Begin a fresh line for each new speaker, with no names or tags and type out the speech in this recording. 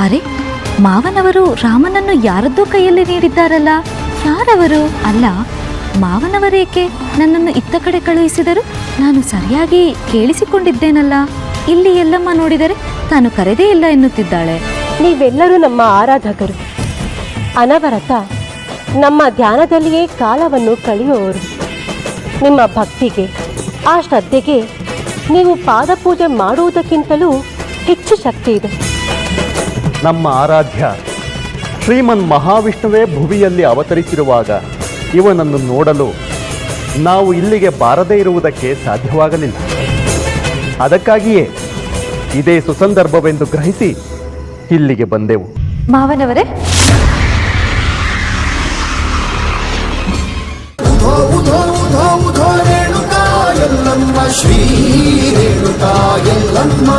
ಅರೆ, ಮಾವನವರು ರಾಮನನ್ನು ಯಾರದ್ದೋ ಕೈಯಲ್ಲಿ ನೀಡಿದ್ದಾರಲ್ಲ? ಯಾರವರು? ಅಲ್ಲ, ಮಾವನವರೇಕೆ ನನ್ನನ್ನು ಇತ್ತ ಕಡೆ ಕಳುಹಿಸಿದರು ನಾನು ಸರಿಯಾಗಿ ಕೇಳಿಸಿಕೊಂಡಿದ್ದೇನಲ್ಲ? ಇಲ್ಲಿ ಎಲ್ಲಮ್ಮ ನೋಡಿದರೆ ತಾನು ಕರೆದೇ ಇಲ್ಲ ಎನ್ನುತ್ತಿದ್ದಾಳೆ.
ನೀವೆಲ್ಲರೂ ನಮ್ಮ ಆರಾಧಕರು. ಅನವರತ, ನಮ್ಮ ಧ್ಯಾನದಲ್ಲಿಯೇ ಕಾಲವನ್ನು ಕಳೆಯುವವರು. ನಿಮ್ಮ ಭಕ್ತಿಗೆ, ಆ ಶ್ರದ್ಧೆಗೆ ನೀವು ಪಾದಪೂಜೆ ಮಾಡುವುದಕ್ಕಿಂತಲೂ ಹೆಚ್ಚು ಶಕ್ತಿ ಇದೆ.
ನಮ್ಮ ಆರಾಧ್ಯ. ಶ್ರೀಮನ್ ಮಹಾವಿಷ್ಣುವೇ ಭುವಿಯಲ್ಲಿ ಅವತರಿಸಿರುವಾಗ ಇವನನ್ನು ನೋಡಲು ನಾವು ಇಲ್ಲಿಗೆ ಬಾರದೇ ಇರುವುದಕ್ಕೆ ಸಾಧ್ಯವಾಗಲಿಲ್ಲ. ಅದಕ್ಕಾಗಿಯೇ ಇದೇ ಸುಸಂದರ್ಭವೆಂದು ಗ್ರಹಿಸಿ ಇಲ್ಲಿಗೆ ಬಂದೆವು.
ಮಾವನವರೇ?
ಶ್ರೀ ರೇಣುಕಾ ಎಲ್ಲಮ್ಮ.